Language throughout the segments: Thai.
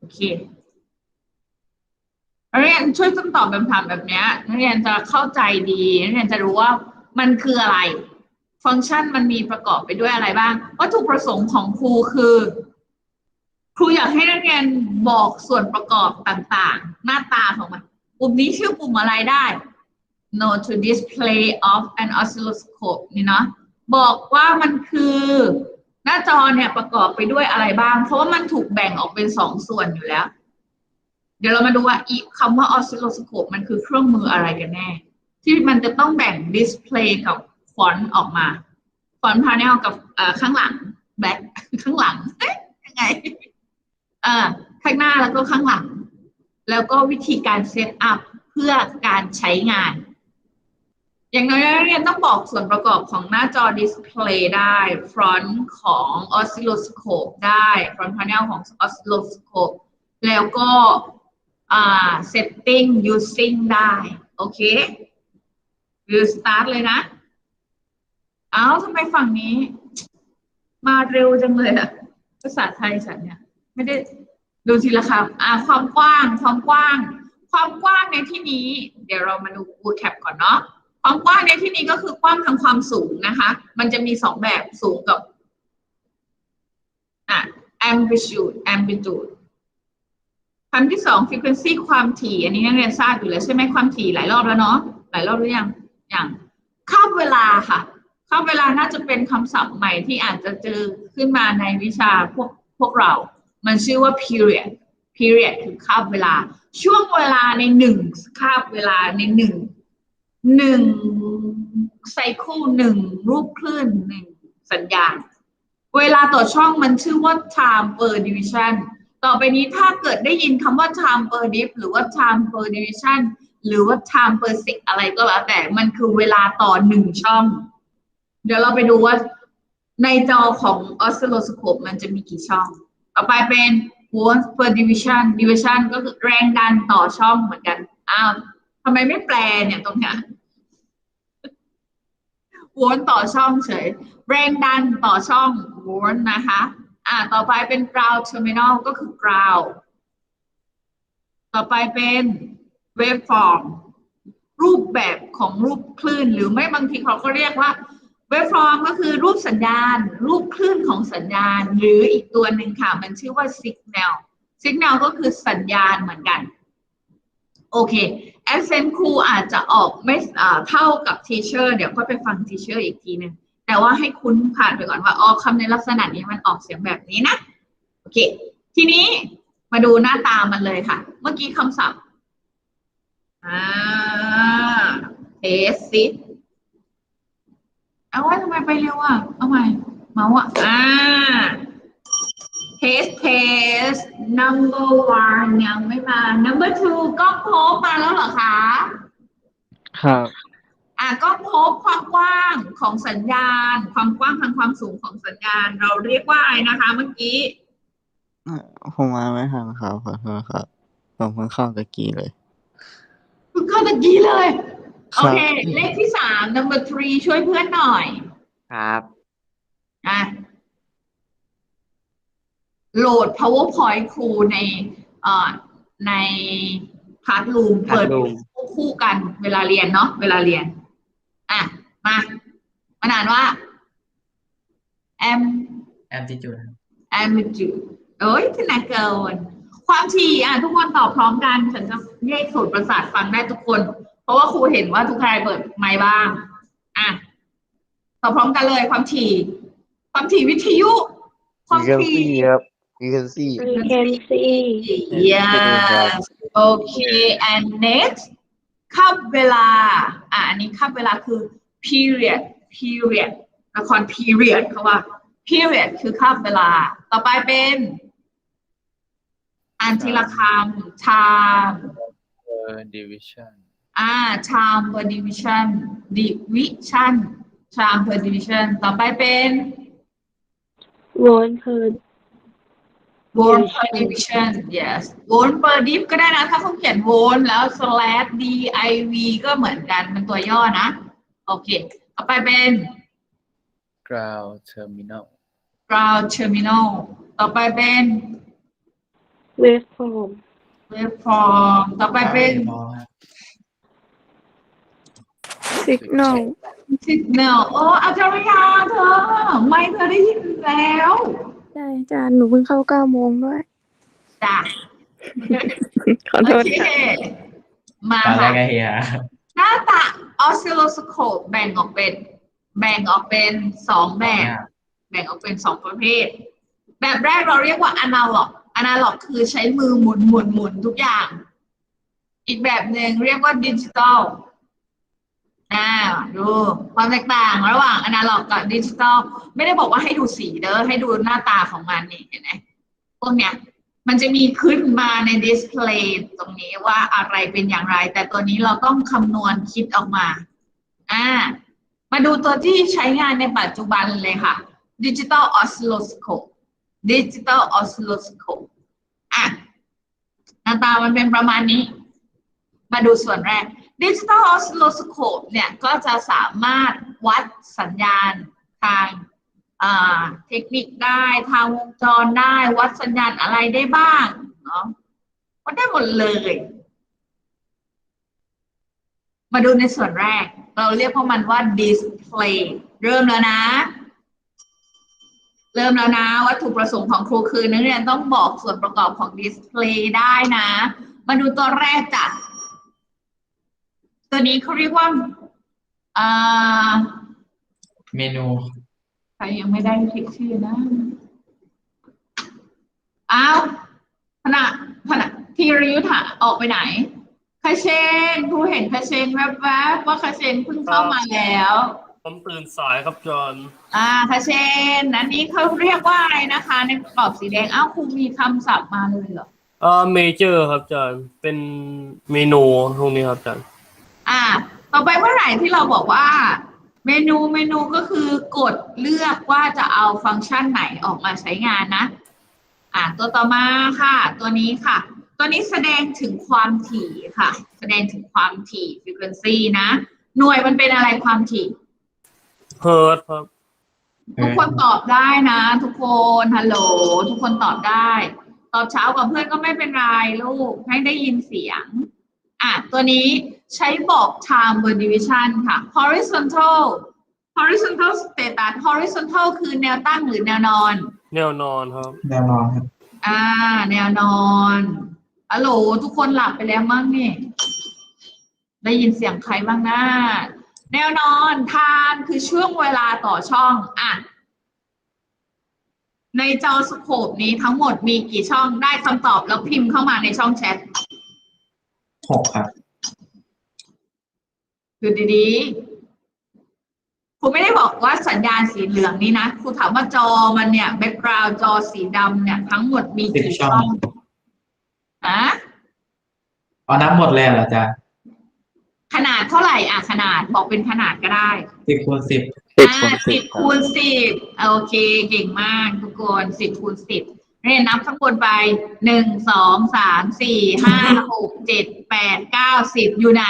โอเคนักเรียนช่วยคำตอบคำถามแบบนี้นักเรียนจะเข้าใจดีนักเรียนจะรู้ว่ามันคืออะไร ฟังก์ชันมันมีประกอบไปด้วยอะไรบ้าง วัตถุประสงค์ของครูคือ ครูอยากให้นักเรียนบอกส่วนประกอบต่างๆ หน้าตาของมัน ปุ่มนี้ชื่อปุ่มอะไรได้ no to display of an oscilloscope นี่เนาะบอกว่ามันคือ หน้าจอเนี่ยประกอบไปด้วยอะไรบ้าง เพราะว่ามันถูกแบ่งออกเป็นสองส่วนอยู่แล้ว เดี๋ยวเรามาดูว่าอีคำว่า oscilloscope มันคือเครื่องมืออะไรกันแน่ ที่มันจะต้องแบ่ง display กับฟอนต์ออกมา ฟอนต์ panel กับข้างหลัง back ข้างหลังยังไงเอ่อข้างหน้าแล้วก็ข้างหลัง แล้วก็วิธีการเซตอัพเพื่อการใช้งาน อย่างน้อยนักเรียนต้องบอกส่วนประกอบของหน้าจอดิสเพลย์ได้ ฟรอนต์ของ oscilloscope ได้ฟรอนต์ panel ของ oscilloscope แล้วก็อ่า setting using ได้ โอเคหรือ start เลยนะ เอ้าทำไมฝั่งนี้ มาเร็วจังเลยอะภาษาไทยฉันเนี่ย ไม่ได้ดูทีละคำอ่าความกว้าง ความกว้าง ความกว้างในที่นี้ เดี๋ยวเรามาดู vocab ก่อนเนาะ ความกว้างในที่นี้ก็คือกว้างทางความสูงนะคะ มันจะมีสองแบบสูงกับอะ amplitude amplitude คำที่สอง frequency ความถี่ อันนี้นักเรียนทราบอยู่แล้วใช่ไหมความถี่หลายรอบแล้วเนาะหลายรอบหรือยังอย่างคาบเวลาค่ะคาบเวลาน่าจะเป็นคำศัพท์ใหม่ที่อาจจะเจอขึ้นมาในวิชาพวกพวกเรา มันชื่อว่า period period คือคาบเวลา ช่วงเวลาในหนึ่งคาบเวลาในหนึ่ง หนึ่งไซเคิลหนึ่งรูปคลื่นหนึ่งสัญญาณ เวลาต่อช่องมันชื่อว่า time per division ต่อไปนี้ถ้าเกิดได้ยินคำว่า time per div หรือว่า time per division หรือว่า time per sec อะไรก็แล้วแต่มันคือเวลาต่อหนึ่งช่อง เดี๋ยวเราไปดูว่าในจอของ oscilloscope มันจะมีกี่ช่อง ต่อไปเป็น volts per division division ก็คือแรงดันต่อช่องเหมือนกันอ้าว ทำไมไม่แปลเนี่ยตรงเนี้ยวลต์ต่อช่องเฉย แรงดันต่อช่องวลต์นะคะ อ่า ต่อไปเป็น ground terminal ก็คือ ground ต่อไปเป็น waveform รูปแบบของรูปคลื่น หรือไม่บางทีเขาก็เรียกว่า waveform ก็คือรูปสัญญาณ รูปคลื่นของสัญญาณ หรืออีกตัวหนึ่งค่ะ มันชื่อว่า signal signal ก็คือสัญญาณเหมือนกัน โอเค accent ครูอาจจะออกไม่เท่ากับ teacher เดี๋ยวค่อยไปฟัง teacher อีกทีนึงแต่ว่าให้คุ้นผ่านไปก่อนว่าอ๋อคำในลักษณะนี้มันออกเสียงแบบนี้นะ โอเค ทีนี้มาดูหน้าตามันเลยค่ะ เมื่อกี้คำศัพท์อ่าเทสซิเอาว่าทำไมไปเร็วอะ เอาใหม่เมาส์อะอ่า เทสเทส number one ยังไม่มา number two ก็พบมาแล้วเหรอคะ ครับ อะก็พบความกว้างของสัญญาณ ความกว้างทางความสูงของสัญญาณ เราเรียกว่าอะไรนะคะ เมื่อกี้ ผมมาไม่ทันครับขอโทษครับ ผมเพิ่งเข้าตะกี้เลย เพิ่งเข้าตะกี้เลยคโอรับเค เลขที่สาม number three ช่วยเพื่อนหน่อย ครับ อะ โหลด powerpoint ครูในเอ่อในคลาสรูมเปิด Classroom คู่กันเวลาเรียนเนาะเวลาเรียน อะ มามันอ่านว่า m amplitude ครับ amplitude เอ้ยที่ไหนเกินความถี่อะ ทุกคนตอบพร้อมกันฉันจะเรียกสูตรประสาทฟังได้ทุกคน เพราะว่าครูเห็นว่าทุกใครเปิดไมค์บ้าง อะ ตอบพร้อมกันเลย ความถี่ ความถี่วิทยุ ความถี่ครับ you can see We can see. yes okay and next คับเวลา อะอันนี้คับเวลาคือ period period ละคร period เขาว่า period คือคับเวลา ต่อไปเป็นอันทีละคำ time per division อ่า time per division division time per division ต่อไปเป็น One per volt per Division division yes volt per div ก็ได้นะ ถ้าเขาเขียน volt แล้ว slash div ก็เหมือนกันเป็นตัวย่อนะ โอเค ต่อไปเป็น ground terminal ground terminal ต่อไปเป็น waveform waveform ต่อไปเป็นบอครับ signal signal โอ้อาจารยาเธอ ไม่เธอได้ยินแล้ว ใช่อาจารย์หนูเพิ่งเข้าเก้าโมงด้วย จ้ะขอโอโทษเค ค่ะมาตอนแรค่ะ กก็เฮียหน้าตา oscilloscope แบ่งออกเป็น แบ่งออกเป็นสองแบบ แบ่งออกเป็นสองประเภท แบบแรกเราเรียกว่า analog analog คือใช้มือหมุนหมุนหมุนทุกอย่าง อีกแบบหนึ่งเรียกว่าดิจิตอล อ่าดูความแตกต่างระหว่าง analog กับดิจิตอลไม่ได้บอกว่าให้ดูสีเด้อให้ดูหน้าตาของมันนี่เห็นไหมพวกเนี้ยมันจะมีขึ้นมาในดิสเพลย์ตรงนี้ว่าอะไรเป็นอย่างไร แต่ตัวนี้เราต้องคำนวณคิดออกมาอ่ามาดูตัวที่ใช้งานในปัจจุบันเลยค่ะ Digital Oscilloscope Digital Oscilloscope อะหน้าตามันเป็นประมาณนี้ มาดูส่วนแรก Digital Oscilloscope เนี่ยก็จะสามารถวัดสัญญาณทางเทคนิคได้ทางวงจรได้วัดสัญญาณอะไรได้บ้างเนาะวัดได้หมดเลย มาดูในส่วนแรก เราเรียกพวกมันว่า display เริ่มแล้วนะ เริ่มแล้วนะ วัตถุประสงค์ของครูคือนักเรียนต้องบอกส่วนประกอบของ display ได้นะ มาดูตัวแรกจ้ะ ตัวนี้เขาเรียกว่าอ่าเมนูใครยังไม่ได้คลิกชื่อนะอ้าวขณะขณะที่รยุทธะออกไปไหนคาเชนครูเห็นคาเชนแวบๆว่าคาเชนเพิ่งเข้ามาแล้ว ผมตื่นสายครับจอนอ่าคาเชนอันนี้เขาเรียกว่าอะไรนะคะ ในกรอบสีแดงอ้าวครูมีคำศัพท์มาเลยเหรอ เอ่อเมเจอร์ครับจอนเป็นเมนูตรงนี้ครับจอน อ่า ต่อไปเมื่อไหร่ที่เราบอกว่าเมนูเมนูก็คือกดเลือกว่าจะเอาฟังก์ชันไหนออกมาใช้งานนะ อ่าตัวต่อมาค่ะ ตัวนี้ค่ะ ตัวนี้แสดงถึงความถี่ค่ะ แสดงถึงความถี่ frequency นะ หน่วยมันเป็นอะไรความถี่เฮิร์ตครับทุกคนตอบได้นะ ทุกคนฮัลโหล ทุกคนตอบได้ ตอบเช้ากับเพื่อนก็ไม่เป็นไรลูกให้ได้ยินเสียง อะตัวนี้ใช้บอก time per division ค่ะ horizontal horizontal status horizontal คือแนวตั้งหรือแนวนอน แนวนอนครับแนวนอนครับอ่า แนวนอนฮัลโหลทุกคนหลับไปแล้วมั้งนี่ได้ยินเสียงใครบ้างนะแนวนอนทานคือช่วงเวลาต่อช่องอะในจอสโคปนี้ทั้งหมดมีกี่ช่องได้คำตอบแล้วพิมพ์เข้ามาในช่องแชท หกครับคือดีๆครูไม่ได้บอกว่าสัญญาณสีเหลืองนี้นะครูถามว่าจอมันเนี่ยแบ็กกราวด์จอสีดำเนี่ย ทั้งหมดมีกี่สิบช่ช่อองงอะเอานับหมดเลยเหรอจ๊ะขนาดเท่าไหร่อะขนาดบอกเป็นขนาดก็ได้ สิบคูณสิบ สิบอ่าคูณสิสิบบครับคูณสิบโอเค เก่งมากทุกคนสิบคูณสิบ เรียนนับทั้งหมดไปหนึ่งสองสามสี่ห้าหกเจ็ดแปดเก้าสิบอยู่ไหน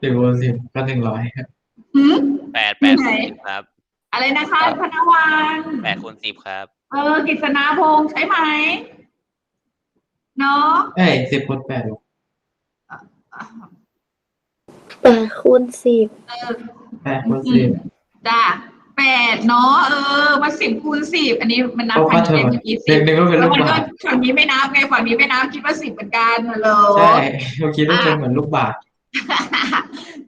สิบคูณสิบก็หนึ่งร้อยครับหืม แปดแปดไหนคูณสิบครับอะไรนะคะพนวันแปดคูณสิบครับ เออกฤษณาพงษ์ใช่ไหมเนาะเอ้ยสิบคูณแปดหรอแปดคูณสิบเออแปดคูณสิบจ้ะ แปดเนาะเออมาสิบคูณสิบอันนี้มันนับโอ้พันก็เถเจ็ดอะเมื่อกี้เด็สิกบหนึ่งก็เป็นแล้ลูวกมันก็บาศก์ฝั่งนี้ไม่นับไงฝั่งนี้ไม่นับคิดว่าสิบเหมือนกันฮัลโหลใช่เมื่อกี้ได้เจอเหมือนลูกบาศก์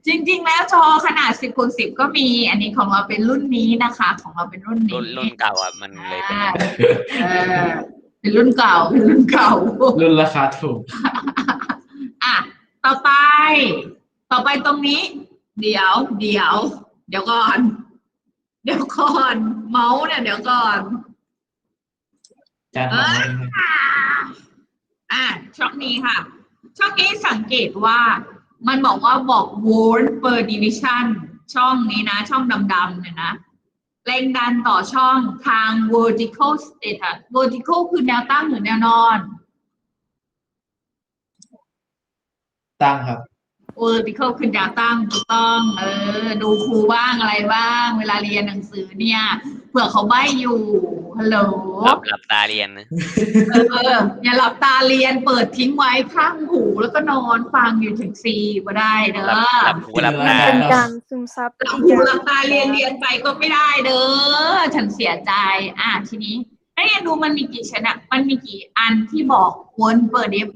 จริง ๆ แล้วจอขนาดสิบคูณสิบก็มี อันนี้ของเราเป็นรุ่นนี้นะคะ ของเราเป็นรุ่นนี้รุ่นรุ่นเก่าอะมันเลยเป็นอ่าเออเป็นรุ่นเก่าเป็นรุ่นเก่า รุ่นราคาถูกอะต่อไป ต่อไปตรงนี้ เดี๋ยว เดี๋ยว เดี๋ยวก่อน เดี๋ยวก่อน เมาส์เนี่ยเดี๋ยวก่อนจานทำได้ไหมอะช่องนี้ค่ะ ช่องนี้สังเกตว่า มันบอกว่าบอก volt per division ช่องนี้นะ ช่องดำๆเนี่ยนะแรงดันต่อช่องทาง vertical status vertical คือแนวตั้งหรือแนวนอน ตั้งครับ vertical คือแนวตั้งถูกต้อง เออ ดูครูบ้างอะไรบ้าง เวลาเรียนหนังสือเนี่ย เผื่อเขาใบ้อยู่ ฮัลโหล หลับหลับตาเรียนนะ เออ อย่าหลับตาเรียน เปิดทิ้งไว้ข้างหูแล้วก็นอนฟังอยู่ถึงสี่ก็ได้เด้หลับอหลับหูหลับตาเป็นการซึมซับหลับอีกหูอย่าหลังบตาเรียนเรียนไปก็ไม่ได้เด้อ ฉันเสียใจ อะทีนี้ให้เรียนดูมันมีกี่ชนะ มันมีกี่อันที่บอกวนเปิดดิฟ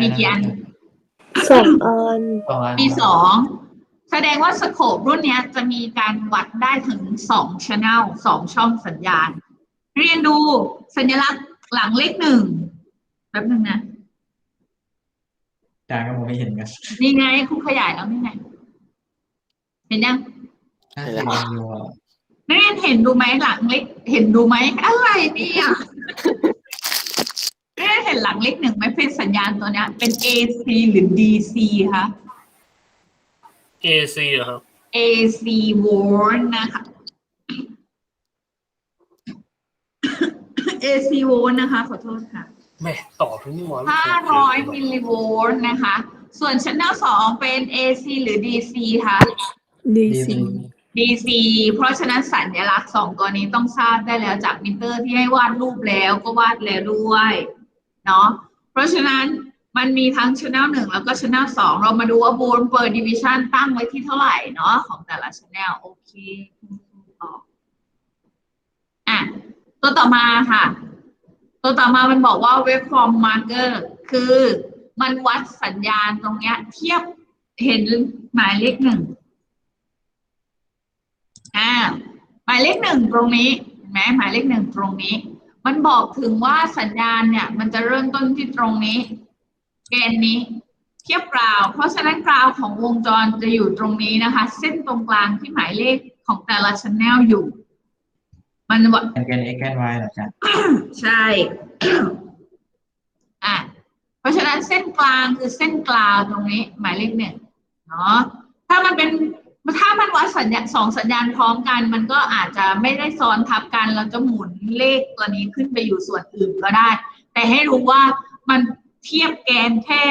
มีกี่อันสองอันสองอันมีสองแสดงว่าสโคปรุ่นเนี้ยจะมีการวัดได้ถึงสองช n น l สองช่องสัญญาณ เรียนดูสัญลักษณ์หลังเลขหนึ่งแป๊บนึงนะจานก็มองไม่เห็นกันนี่ไงครูขยายแล้วนี่ไง เห็นยังน่าจะยังอยู่อะนักเรียนเห็นดูไหมหลังเล็ก เห็นดูไหมอะไรเนี่ยนักเรียนเห็นหลังเลขหนึ่งไหมเป็นสัญญาณตัวเนี้ย เป็น AC หรือ DC คะ AC เหรอครับ AC volt นะคะ AC volt นะคะ ขอโทษค่ะ แม่ตอบทุกนี่หว่า500มิลลิโวลต์นะคะ ส่วน channel 2เป็น AC หรือ DC คะ ดีดีซี DC เพราะฉะนั้นสัญลักษณ์สองตัวนี้ต้องทราบได้แล้วจากมิเตอร์ที่ให้วาดรูปแล้วก็วาดแล้วด้วย เนาะเพราะฉะนั้นมันมีทั้ง channel หนึ่งแล้วก็ channel สองเรามาดูว่า volt per division ตั้งไว้ที่เท่าไหร่เนาะของแต่ละ channel โอเคต่ออะตัวต่อมาค่ะ ตัวต่อมามันบอกว่า waveform marker คือมันวัดสัญญาณตรงเนี้ย เทียบเห็นหมายเลขหนึ่งอ่าหมายเลขหนึ่งตรงนี้เห็นไหมหมายเลขหนึ่งตรงนี้ มันบอกถึงว่าสัญญาณเนี่ย มันจะเริ่มต้นที่ตรงนี้ เกณฑ์นี้ เทียบกราว เพราะฉะนั้นกราวของวงจรจะอยู่ตรงนี้นะคะ เส้นตรงกลางที่หมายเลขของแต่ละชั้นแนลอยู่ มันว่าเป็นแกน x แกน y เหรอจ๊ะใช่อะเพราะฉะนั้นเส้นกลางคือเส้นกลางตรงนี้ หมายเลขหนึ่งเนาะถ้ามันเป็น ถ้ามันวัดสัญญาสองสัญญาณพร้อมกัน มันก็อาจจะไม่ได้ซ้อนทับกันเราจะหมุนเลขตัวนี้ขึ้นไปอยู่ส่วนอื่นก็ได้ แต่ให้รู้ว่ามันเทียบแกนแค่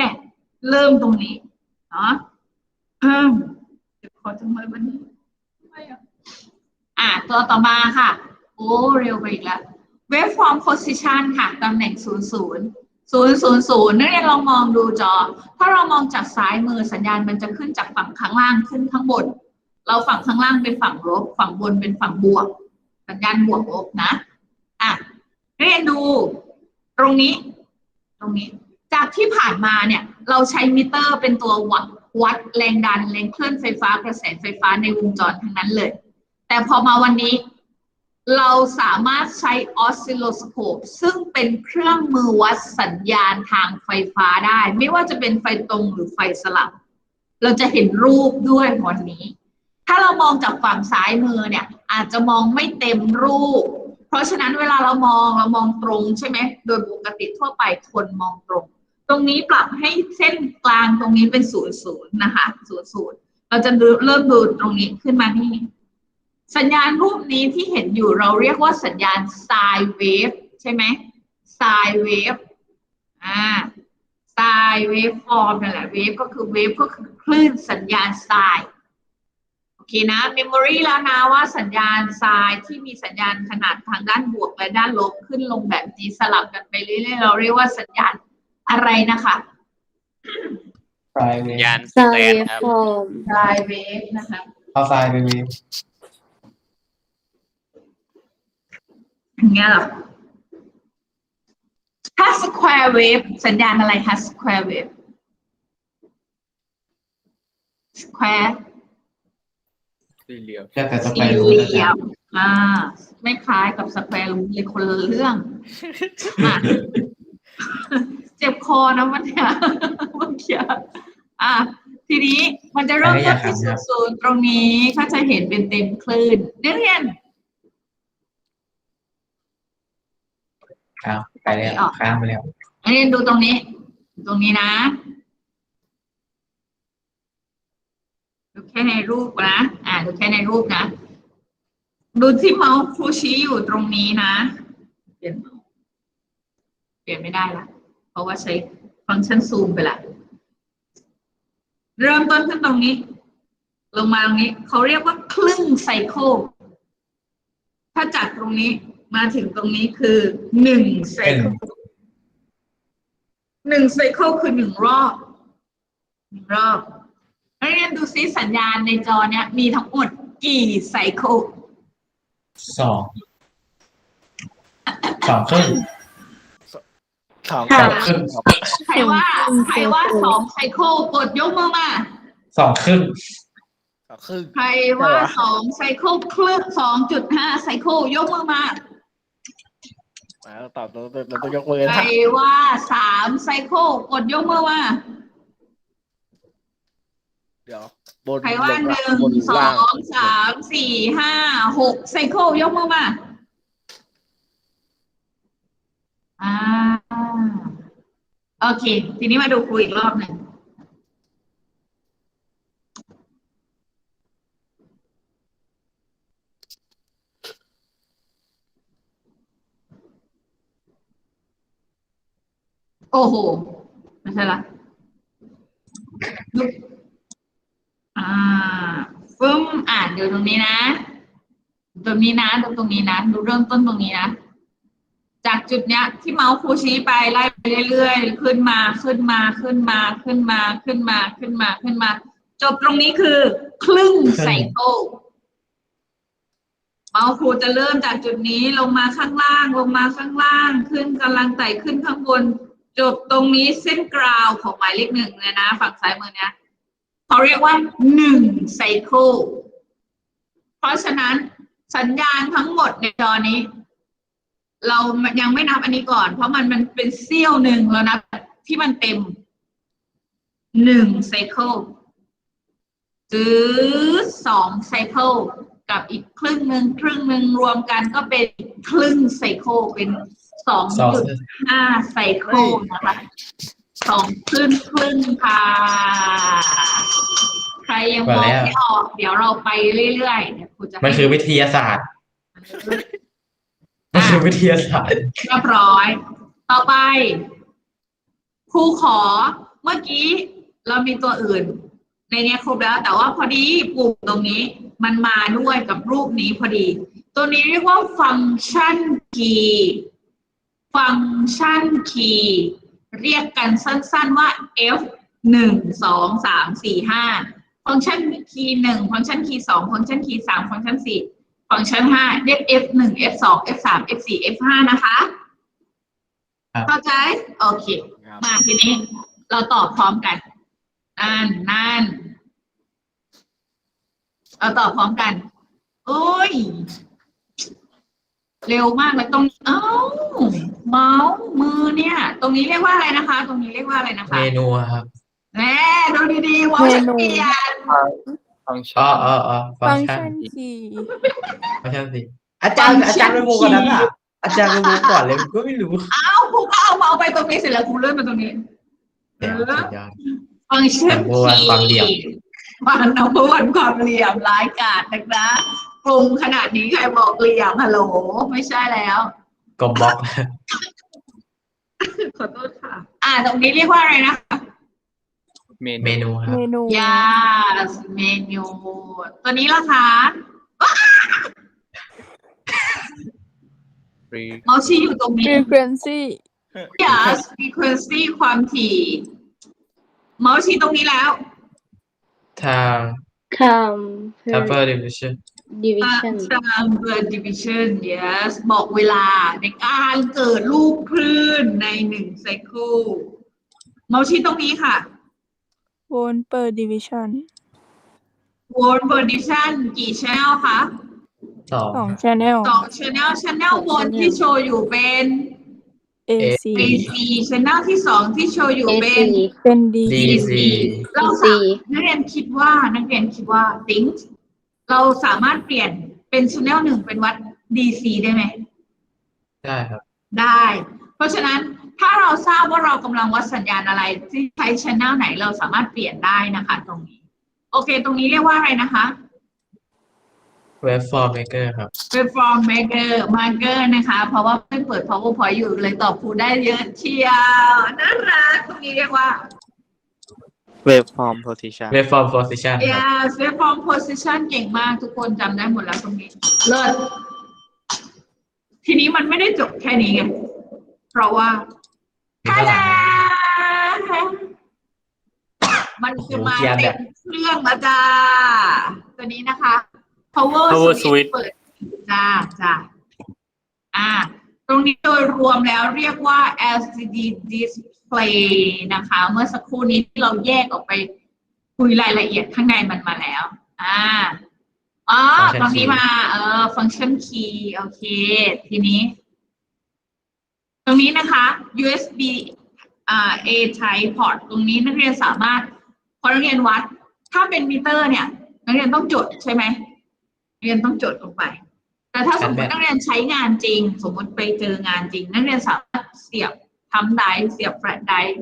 เริ่มตรงนี้เนาะอืมเดี๋ยวขอจังเลยวันนี้อะอะตัวต่อมาค่ะ โอ้เร็วไปอีกแล้ว waveform position ค่ะตำแหน่ง0 0 0 0 0 0นักเรียนลองมองดูจอ ถ้าเรามองจากซ้ายมือสัญญาณมันจะขึ้นจากฝั่งข้างล่างขึ้นข้างบน เราฝั่งข้างล่างเป็นฝั่งลบ ฝั่งบนเป็นฝั่งบวก สัญญาณบวกลบนะ อะ เรียนดู ตรงนี้ ตรงนี้ จากที่ผ่านมาเนี่ย เราใช้มิเตอร์เป็นตัววัดวัดแรงดันแรงเคลื่อนไฟฟ้ากระแสไฟฟ้าในวงจรทั้งนั้นเลย แต่พอมาวันนี้ เราสามารถใช้ออสซิลโลสโคปซึ่งเป็นเครื่องมือวัดสัญญาณทางไฟฟ้าได้ ไม่ว่าจะเป็นไฟตรงหรือไฟสลับ เราจะเห็นรูปด้วยวันนี้ ถ้าเรามองจากฝั่งซ้ายมือเนี่ย อาจจะมองไม่เต็มรูป เพราะฉะนั้นเวลาเรามองเรามองตรงใช่ไหมโดยปกติทั่วไปคนมองตรง ตรงนี้ปรับให้เส้นกลางตรงนี้เป็นศูนย์ศูนย์นะคะศูนย์ศูนย์เราจะเริ่มดูตรงนี้ขึ้นมานี่ สัญญาณรูปนี้ที่เห็นอยู่เราเรียกว่าสัญญาณ sine wave ใช่ไหม sine wave อ่า sine wave form นั่นแหละ wave ก็คือ wave ก็คือคลื่นสัญญาณ sine โอเคนะ memory แล้วนะว่าสัญญาณ sine ที่มีสัญญาณขนาดทางด้านบวกและด้านลบขึ้นลงแบบนี้สลับกันไปเรื่อยๆเราเรียกว่าสัญญาณอะไรนะคะทรายเวฟยานไซแกนครับฟอร์ม sine wave นะคะเอาทรายไปเวฟอย่างเงี้ยเหรอถ้า square wave สัญญาณอะไรคะ square wave square สี่ เหลี่ยมแต่แต่จะไปสี่รู้เหนะลี่จ๊ะยมอ่า ไม่คล้ายกับ square เลยคนละเรื่องอะเจ็บคอนะมันเนี่ยเมื่อกี้อะทีนี้มันจะเริ่มต้นที่ศูนย์ศูนย์ตรงนี้ก็จะเห็นเป็นเต็มคลื่นนักเรียนอ้าวไปแล้วข้ามไปแล้ว นักเรียนดูตรงนี้ ตรงนี้นะ ดูแค่ในรูปนะ อ่า ดูแค่ในรูปนะ ดูที่เมาส์ครูชี้อยู่ตรงนี้นะ เปลี่ยนเมาส์เปลี่ยนไม่ได้ละ เพราะว่าใช้ฟังก์ชันซูมไปละ เริ่มต้นขึ้นตรงนี้ ลงมาตรงนี้ เขาเรียกว่าครึ่งไซเคิลถ้าจากตรงนี้มาถึงตรงนี้คือหนึ่งไซเป็นเคิลหนึ่งไซเคิลคือหนึ่งรอบหนึ่งรอบ นักเรียนดูซิสัญญาณในจอเนี้ยมีทั้งหมดกี่ไซเคิลสองสองครึ่งสองสองครึ่งใครว่าใครว่าสองไซเคิลกดยกมือมาสองครึ่งสองครึ่งใครว่าสองไซเคิลครึ่งสองจุดห้าไซเคิลยกมือมามาตอบเราเราต้องยกมือใครนะว่าสามไซเคิลกดยกมือมา เดี๋ยวบนใครว่าลหล่านึ่งบนสอล่างงสามสี่ห้าหกไซเคิลยกมือมาอ่าโอเค ทีนี้มาดูคุยอีกรอบหนึ่งโอ้โห ไม่ใช่ละดูอ่า ฟึ้มอ่านดูตรงนี้นะ ตรงนี้นะดูตรงนี้นะดูเริ่มต้นตรงนี้นะ จากจุดเนี้ย ที่เมาส์ครูชี้ไปไล่ไปเรื่อยๆขึ้นมาขึ้นมาขึ้นมาขึ้นมาขึ้นมาขึ้นมาขึ้นมา จบตรงนี้คือ ครึ่งไซเคิลเมาส์ครูจะเริ่มจากจุดนี้ลงมาข้างล่างลงมาข้างล่าง ขึ้นกำลังไต่ขึ้นข้างบนจบตรงนี้เส้นกราวของหมายเลขหนึ่งเนี่ยนะ ฝั่งซ้ายมือเนี้ย เขาเรียกว่าหนึ่งไซเคิลเพราะฉะนั้นสัญญาณทั้งหมดในจอนี้ เรายังไม่นับอันนี้ก่อน เพราะมันมันเป็นเสี้ยวหนึ่งแล้วนับที่มันเต็มหนึ่งไซเคิลหรือสองไซเคิลกับอีกครึ่งหนึ่งครึ่งหนึ่งรวมกันก็เป็นครึ่งไซเคิลเป็นสองสองจุดห้าไซเคิลนะคะ สองครึ่งครึ่งค่ะ ใครยังมองไม่ออก เดี๋ยวเราไปเรื่อยๆเดี๋ยวครูจะให้มันคือวิทยาศาสตร์มันคือวิทยาศาสตร์เรียบร้อย ต่อไป ครูขอเมื่อกี้ เรามีตัวอื่น ในเนี้ยครบแล้ว แต่ว่าพอดีปุ่มตรงนี้ มันมาด้วยกับรูปนี้พอดี ตัวนี้เรียกว่าฟังก์ชันคีย์ฟังก์ชันคีย์ เรียกกันสั้นๆว่า F หนึ่งสองสามสี่ห้าฟังก์ชันคีย์หนึ่งฟังก์ชันคีย์สองฟังก์ชันคีย์สามฟังก์ชันสี่ฟังก์ชันห้าเรียก F หนึ่ง F สอง F สาม F สี่ F ห้านะคะครับเข้าใจ โอเคครับมาทีนี้ เราตอบพร้อมกัน นั่นนั่นเราตอบพร้อมกัน โอ้ย เร็วมากเลยตรงเอ้าเมาส์มือเนี่ย ตรงนี้เรียกว่าอะไรนะคะ ตรงนี้เรียกว่าอะไรนะคะ เมนูครับแม่ดูดีๆเมาส์ฉันเปลี่ยนฟังก์อ๋ชัอนอ๋ออ๋อฟัฟังงก์ก์ชันชันคีย์ ฟังก์ชันสิอาจารย์อาจารย์ไปโมกันนั้นอะอาจารย์ไปโมก่อนเลยก็ไม่รู้เอ้าครูก็เอาเมาส์ไปตรงนี้เสร็จแล้วครูเลื่อนมาตรงนี้เดี๋ยวสุดยอด ฟังก์ชัน Number one ความเหลี่ยม มันนับวันความเหลี่ยมร้ายกาจนักนะ กลุ่มขนาดนี้ใครบอกเหลี่ยมฮัลโหลไม่ใช่แล้วกลมบล็อก ขอโทษค่ะ อ่า ตรงนี้เรียกว่าอะไรนะ เมเมนูนูครัเมบนูยาสเมนูตัวนี้ล่ะคะฟรีเมาส์ชี้อยู่ตรงนี้ frequency yes frequency ความถี่ เมาส์ชี้ตรงนี้แล้วทาง Come upper division division number division yes บอกเวลาในการเกิดลูกคลื่นในหนึ่งไซเคิลเมาส์ชี้ตรงนี้ค่ะ volt per division volt per division กี่ channel คะสองสอง channel สอง channel channel บนที่โชว์อยู่เป็น AC AC channel ที่สองที่โชว์อยู่เป็น AC เป็น D DC เรา DC สามนักเรียนคิดว่านักเรียนคิดว่า think เราสามารถเปลี่ยนเป็น channel หนึ่งเป็นวัด DC ได้ไหม ได้ครับ ได้ เพราะฉะนั้นถ้าเราทราบว่าเรากำลังวัดสัญญาณอะไร ที่ใช้ channel ไหนเราสามารถเปลี่ยนได้นะคะ ตรงนี้ โอเค ตรงนี้เรียกว่าอะไรนะคะ waveform maker ครับ Reform Maker Marker นะคะ เพราะว่าเพิ่งเปิด PowerPoint อยู่เลยตอบครูได้เยอะเชียวน่ารักตรงนี้เรียกว่า waveform position waveform position ครับ yes waveform position เก่งมากทุกคนจำได้หมดแล้วตรงนี้ เลิศ ทีนี้มันไม่ได้จบแค่นี้ไง เพราะว่ามีข้างหลังมันคือมาโอ้โหเกียร์แบเต็บมเครื่องแล้วจ้า ตัวนี้นะคะ power Power switch switch เปิดจ้าจ้าอ่า ตรงนี้โดยรวมแล้วเรียกว่า LCD display นะคะ เมื่อสักครู่นี้ที่เราแยกออกไปคุยรายละเอียดข้างในมันมาแล้ว อ่าอ๋อ Function ตรงนี้ key มา เออ function key โอเค ทีนี้ ตรงนี้นะคะ USB อ่า A type port ตรงนี้นักเรียนสามารถ พอนักเรียนวัด ถ้าเป็นมิเตอร์เนี่ย นักเรียนต้องจดใช่ไหมนักเรียนต้องจดลงไป แต่ถ้าสมมตินักเรียนใช้งานจริง สมมติไปเจองานจริง นักเรียนสามารถเสียบ ทำไดร์